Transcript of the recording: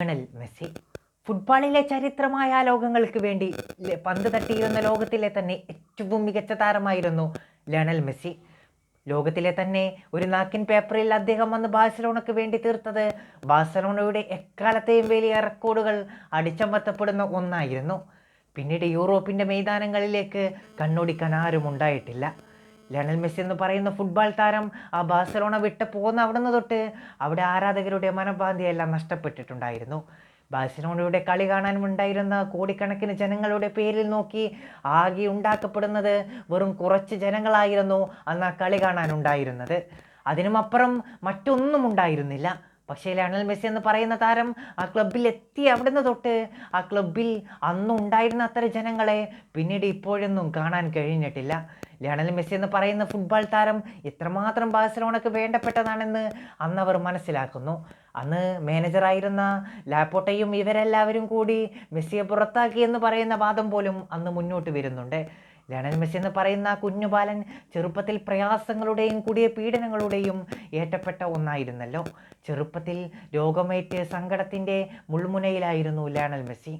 Lionel Messi. ഫുട്ബോളിലെ ചരിത്രമായ ലോകങ്ങൾക്ക് വേണ്ടി പന്ത് തട്ടിയിരുന്ന ലോകത്തിലെ തന്നെ ഏറ്റവും മികച്ച താരമായിരുന്നു ലയണൽ മെസ്സി. ലോകത്തിലെ തന്നെ ഒരു നാക്കിൻ പേപ്പറിൽ അദ്ദേഹം വന്ന് ബാഴ്സലോണയ്ക്ക് വേണ്ടി തീർത്തത് ബാഴ്സലോണയുടെ എക്കാലത്തെയും വലിയ റെക്കോർഡുകൾ അടിച്ചമർത്തപ്പെടുന്ന ഒന്നായിരുന്നു. പിന്നീട് യൂറോപ്പിന്റെ മൈതാനങ്ങളിലേക്ക് കണ്ണോടിക്കാൻ ആരും ഉണ്ടായിട്ടില്ല. ലയണൽ മെസ്സി എന്ന് പറയുന്ന ഫുട്ബോൾ താരം ആ ബാഴ്സലോണ വിട്ട് പോകുന്ന അവിടെ നിന്ന് തൊട്ട് അവിടെ ആരാധകരുടെ മനഭാന്തിയെല്ലാം നഷ്ടപ്പെട്ടിട്ടുണ്ടായിരുന്നു. ബാഴ്സലോണയുടെ കളി കാണാൻ ഉണ്ടായിരുന്ന കോടിക്കണക്കിന് ജനങ്ങളുടെ പേരിൽ നോക്കി ആകെ ഉണ്ടാക്കപ്പെടുന്നത് വെറും കുറച്ച് ജനങ്ങളായിരുന്നു അന്ന് ആ കളി കാണാനുണ്ടായിരുന്നത്. അതിനുമപ്പുറം മറ്റൊന്നും ഉണ്ടായിരുന്നില്ല. പക്ഷേ ലയണൽ മെസ്സി എന്ന് പറയുന്ന താരം ആ ക്ലബിൽ എത്തി അവിടുന്ന് തൊട്ട് ആ ക്ലബിൽ അന്നുണ്ടായിരുന്ന അത്ര ജനങ്ങളെ പിന്നീട് ഇപ്പോഴൊന്നും കാണാൻ കഴിഞ്ഞിട്ടില്ല. ലയണൽ മെസ്സി എന്ന് പറയുന്ന ഫുട്ബോൾ താരം എത്രമാത്രം ബാഴ്സലോണക്ക് വേണ്ടപ്പെട്ടതാണെന്ന് അന്ന് അവർ മനസ്സിലാക്കുന്നു. അന്ന് മാനേജറായിരുന്ന ലാപ്പോട്ടയും ഇവരെല്ലാവരും കൂടി മെസ്സിയെ പുറത്താക്കി എന്ന് പറയുന്ന വാദം പോലും അന്ന് മുന്നോട്ട് വരുന്നുണ്ട്. ലയണൽ മെസ്സി എന്ന് പറയുന്ന ആ കുഞ്ഞു ബാലൻ ചെറുപ്പത്തിൽ പ്രയാസങ്ങളുടെയും കൂടിയ പീഡനങ്ങളുടെയും ഏറ്റപ്പെട്ട ഒന്നായിരുന്നല്ലോ. ചെറുപ്പത്തിൽ രോഗമേറ്റ് സങ്കടത്തിന്റെ മുൾമുനയിലായിരുന്നു ലയണൽ മെസ്സി.